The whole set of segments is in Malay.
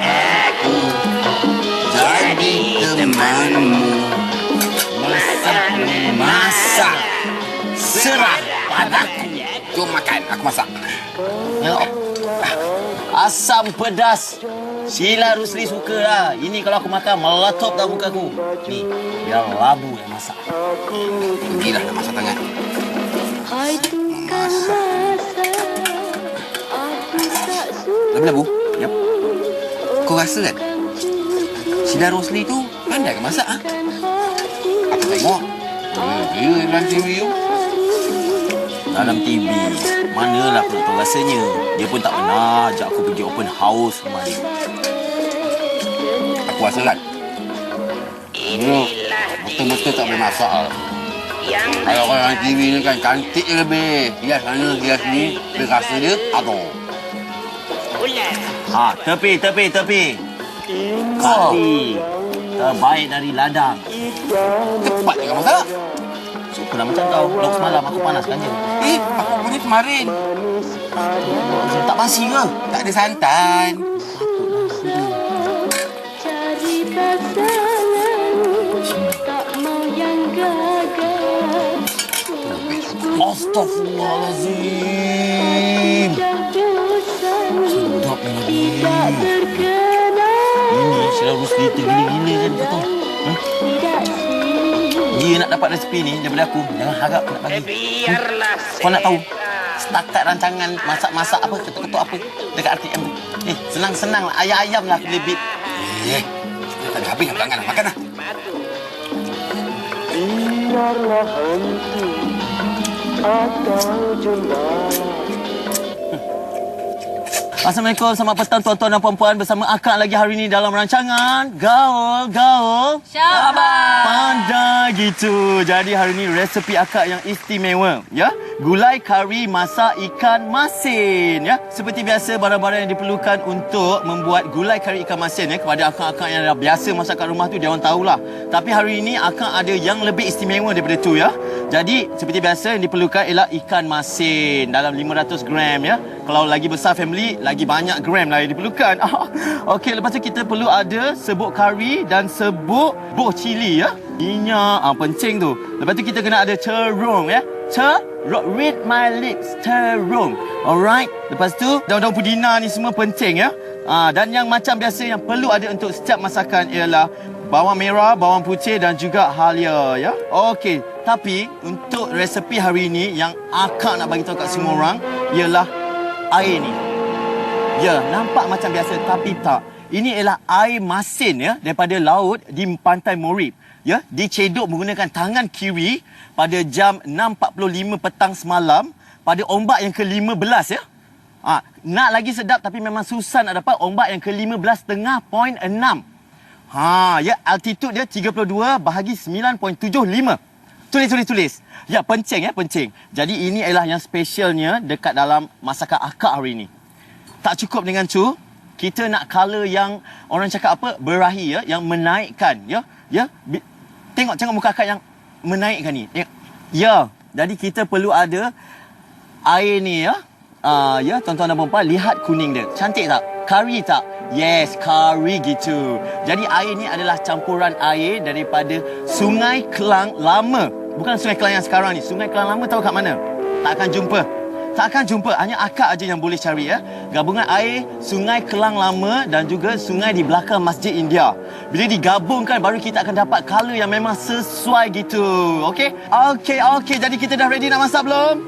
Aku jadi temanmu. Masak, masak. Serah padaku. Jom makan, aku masak. Tengok. Asam pedas. Sheila Rusli suka lah. Ini kalau aku makan meletop dalam muka aku. Ni, biar labu yang masak. Pergilah nak masak tangan. Masak Labu-labu, Yep. Rasa kan? Sila Rosli tu pandai ke masak? Ha? Aku tengok. Hmm, dia dalam TV tu. Dalam TV. Manalah aku nak tahu rasanya. Dia pun tak pernah ajak aku pergi open house rumah dia. Aku rasa kan? Dia betul-betul tak boleh masak. lah. Kalau orang TV ni kan cantik je lebih. Hias sana, hias ni. Dia rasa dia, aduh. Ha, tepi, tepi, tepi. Kati. Terbaik dari ladang. Cepat je kau masak. Suka lah macam kau. Lok semalam aku panaskan je. Eh, aku punya kemarin. Tak basi ke? Tak ada santan. Cari pasangan Tak mau yang gagal Astaghfirullahalazim. Nabi. terkenal Ini Sheila Rusli tergila-gila kan kau tahu. Hmm? Tidak sih Dia nak dapat resipi ni daripada aku. Jangan harap nak bagi. Biarlah Kau nak tahu setakat rancangan masak-masak apa, ketuk-ketuk apa dekat RTM tu. Eh, senang-senang lah. Ayam-ayam lah aku lebih. Eh, tak ada habis nak tangan. Makan lah. Biarlah hantu atau jemaah Assalamualaikum, selamat petang tuan-tuan dan puan-puan bersama akak lagi hari ini dalam rancangan Gaul Gaul Syabas Pandai gitu. Jadi hari ini resepi akak yang istimewa, ya. Gulai kari masak ikan masin, ya. Seperti biasa barang-barang yang diperlukan untuk membuat gulai kari ikan masin ya kepada akak-akak yang dah biasa masak kat rumah tu dia orang tahulah. Tapi hari ini akak ada yang lebih istimewa daripada tu ya. Jadi seperti biasa yang diperlukan ialah ikan masin dalam 500 gram ya. Kalau lagi besar family lagi banyak gram lah yang diperlukan. Okey, lepas tu kita perlu ada sebuk kari dan sebuk buah cili ya. Minyak, ah, pencing tu. Lepas tu kita kena ada terung ya. Terung, read my lips, terung. Alright. Lepas tu daun-daun pudina ni semua pencing ya. Ah, dan yang macam biasa yang perlu ada untuk setiap masakan ialah bawang merah, bawang putih dan juga halia ya. Okey, tapi untuk resepi hari ini yang akak nak bagi tahu kat semua orang ialah air ni. Ya, nampak macam biasa tapi tak. Ini ialah air masin ya daripada laut di pantai Morib. Ya, dicedok menggunakan tangan kiri pada jam 6.45 petang semalam pada ombak yang ke-15 ya. Ha, nak lagi sedap tapi memang susah nak dapat ombak yang ke-15 tengah point 6. Ha, ya altitude dia 32 bahagi 9.75. Tulis tulis tulis. Ya, pencing ya, pencing. Jadi ini ialah yang specialnya dekat dalam masakan akak hari ini. Tak cukup dengan tu, kita nak color yang orang cakap apa? Berahi ya, yang menaikkan ya. Ya. Tengok tengok muka akak yang menaikkan ni. Tengok. Ya. Jadi kita perlu ada air ni ya. Ah ya, tuan-tuan dan puan lihat kuning dia. Cantik tak? Kari tak? Yes, kari gitu. Jadi air ni adalah campuran air daripada Sungai Kelang Lama. Bukan Sungai Kelang yang sekarang ni. Sungai Kelang Lama tahu kat mana? Tak akan jumpa. Tak akan jumpa. Hanya akak aja yang boleh cari ya. Gabungan air Sungai Kelang Lama dan juga sungai di belakang Masjid India. Bila digabungkan baru kita akan dapat color yang memang sesuai gitu. Okey? Okey, okey. Jadi kita dah ready nak masak belum?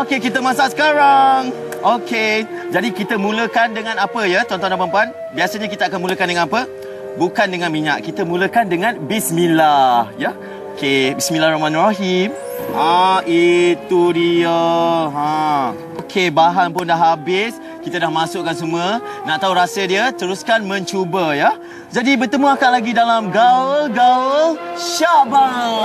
Okey, kita masak sekarang. Okey. Jadi kita mulakan dengan apa ya, tuan-tuan dan puan-puan? Biasanya kita akan mulakan dengan apa? Bukan dengan minyak. Kita mulakan dengan bismillah, ya. Okey, bismillahirrahmanirrahim. Ah, itu dia. Ha. Okey, bahan pun dah habis. Kita dah masukkan semua. Nak tahu rasa dia? Teruskan mencuba ya. Jadi bertemu akan lagi dalam Gaul Gaul Syabang.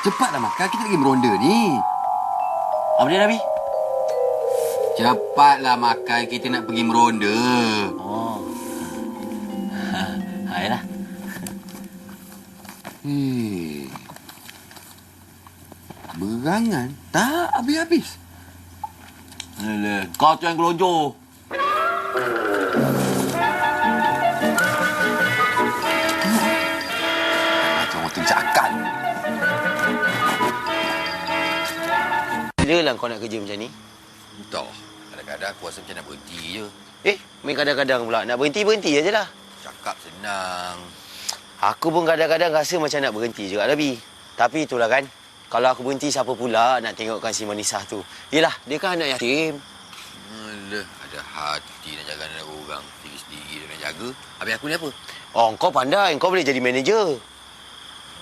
Cepatlah makan. Kita lagi meronda ni. Apa dia Nabi? Cepatlah makan. Kita nak pergi meronda. Oh. Ayolah. Hmm. Berangan. Tak habis-habis. Alah, kau tu yang gelojo. Bila lah kau nak kerja macam ni? Entah. Kadang-kadang aku rasa macam nak berhenti je. Eh, main kadang-kadang pula. Nak berhenti-berhenti aja lah. Cakap senang. Aku pun kadang-kadang rasa macam nak berhenti juga, Nabi. Tapi itulah kan. Kalau aku berhenti, siapa pula nak tengokkan si Manisah tu? Yelah, dia kan anak yatim. Alah, ada hati nak jaga anak orang. Sendiri-sendiri dia nak jaga. Habis aku ni apa? Oh, kau pandai. Kau boleh jadi manager.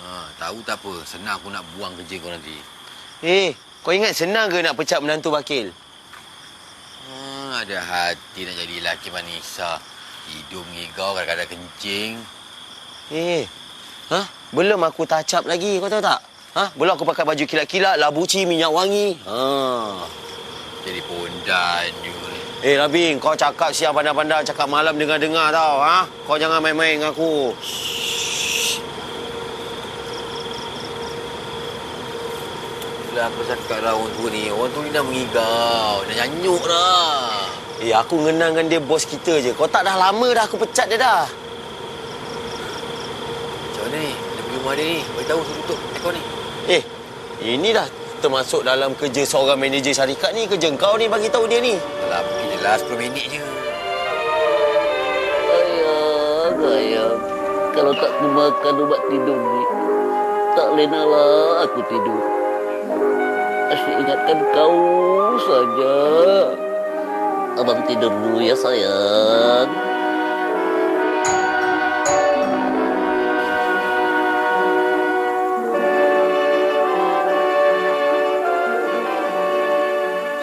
Ha, tahu tak apa. Senang aku nak buang kerja kau nanti. Eh, kau ingat senang ke nak pecat menantu wakil? Ha, ada hati nak jadi lelaki manisa. Hidung ngigau kadang-kadang kencing. Eh, ha? Belum aku up lagi, kau tahu tak? Ha? Belum aku pakai baju kilat-kilat, labuci, minyak wangi. Ha. Jadi pondan juga ni. Eh, Nabi, kau cakap siang pandai-pandai, cakap malam dengar-dengar tau. Ha? Kau jangan main-main dengan aku. Itulah aku cakap lah orang tua ni. Orang tua ni dah mengigau. Dah nyanyuk dah. Eh, aku ngenangkan dia bos kita je. Kau tak dah lama dah aku pecat dia dah. Macam mana ni? Dia pergi rumah dia ni. Beritahu suruh tutup aircon ni. Eh, ini dah termasuk dalam kerja seorang manager syarikat ni. Kerja kau ni bagi tahu dia ni. Alah, pergi je lah 10 minit je. Sayang, sayang. Kalau tak dimakan ubat tidur ni, tak lenalah aku tidur. Asyik ingatkan kau saja. Abang tidur dulu ya sayang.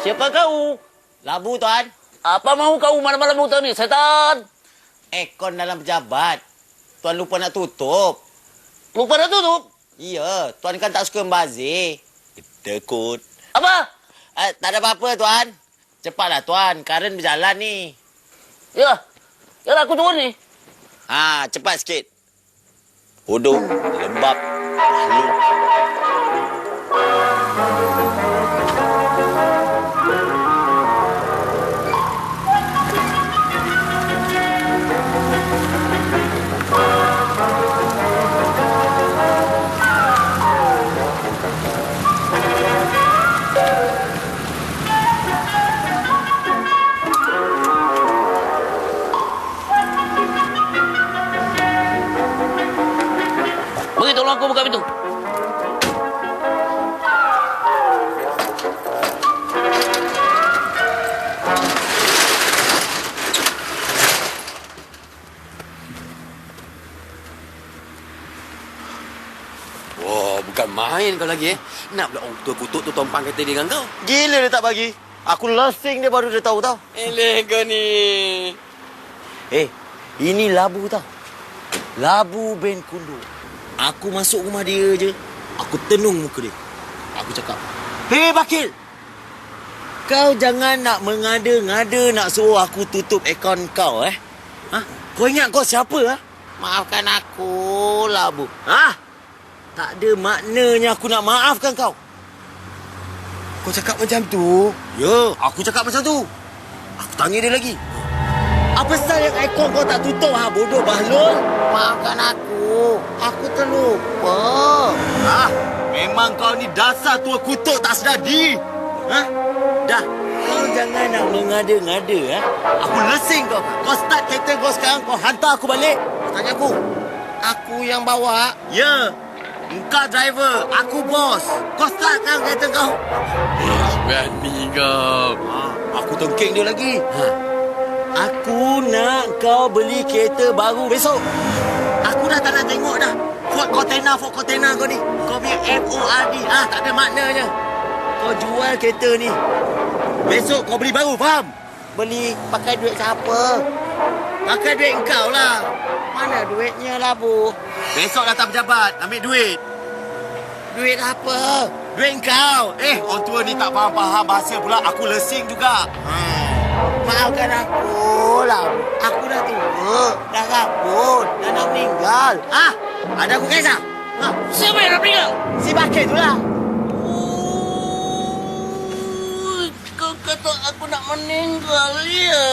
Siapa kau? Labu, Tuan. Apa mau kau malam-malam hutan ni, setan? Ekon dalam pejabat. Tuan lupa nak tutup. Lupa dah tutup. Ya, Tuan kan tak suka membazir. Tekut. Apa? Eh, tak ada apa-apa, Tuan. Cepatlah, Tuan. Karen berjalan ni. Ya, ya aku turun ni. Ha, cepat sikit. Bodoh, lembab, makhluk. Tolong aku buka pintu. Wah, bukan main kau lagi eh. Nak pula orang tua kutuk tu tumpang kereta dia dengan kau. Gila dia tak bagi. Aku lasing dia baru dia tahu tau. Eleh kau ni. Eh, ini labu tau. Labu Ben Kundu. Aku masuk rumah dia je. Aku tenung muka dia. Aku cakap, Hei Bakil! Kau jangan nak mengada-ngada nak suruh aku tutup akaun kau eh. Ha? Kau ingat kau siapa ha? Maafkan aku, Labu. Ha? Tak ada maknanya aku nak maafkan kau. Kau cakap macam tu. Ya, aku cakap macam tu. Aku tanya dia lagi. Apa pasal yang aircon kau tak tutup ha bodoh Bahlul? Maafkan aku. Aku terlupa. Ah, memang kau ni dasar tua kutuk tak sedar diri. Ha? Dah. Kau jangan nak mengada-ngada ha. Aku lesing kau. Kau start kereta kau sekarang kau hantar aku balik. Kau tanya aku. Aku yang bawa? Ya. Engkau driver, aku bos. Kau start sekarang kereta kau. Berani kau. Ha, aku tengking dia lagi. Ha. Aku nak kau beli kereta baru besok. Aku dah tak nak tengok dah. Ford Cortena, Ford Cortena kau ni. Kau punya F-O-R-D. Ah, tak ada maknanya. Kau jual kereta ni. Besok kau beli baru, faham? Beli pakai duit siapa? Pakai duit kau lah. Mana duitnya lah, Bu? Besok datang pejabat, ambil duit. Duit apa? Duit kau. Eh, orang tua ni tak faham-faham bahasa pula. Aku lesing juga. Hmm. Maafkan aku lah. Aku dah tua. Dah kabut. Dah nak meninggal. Ah, ada aku kisah. Ha, Siapa yang nak meninggal? si Bakir tu lah. Oh, kau kata aku nak meninggal, ya.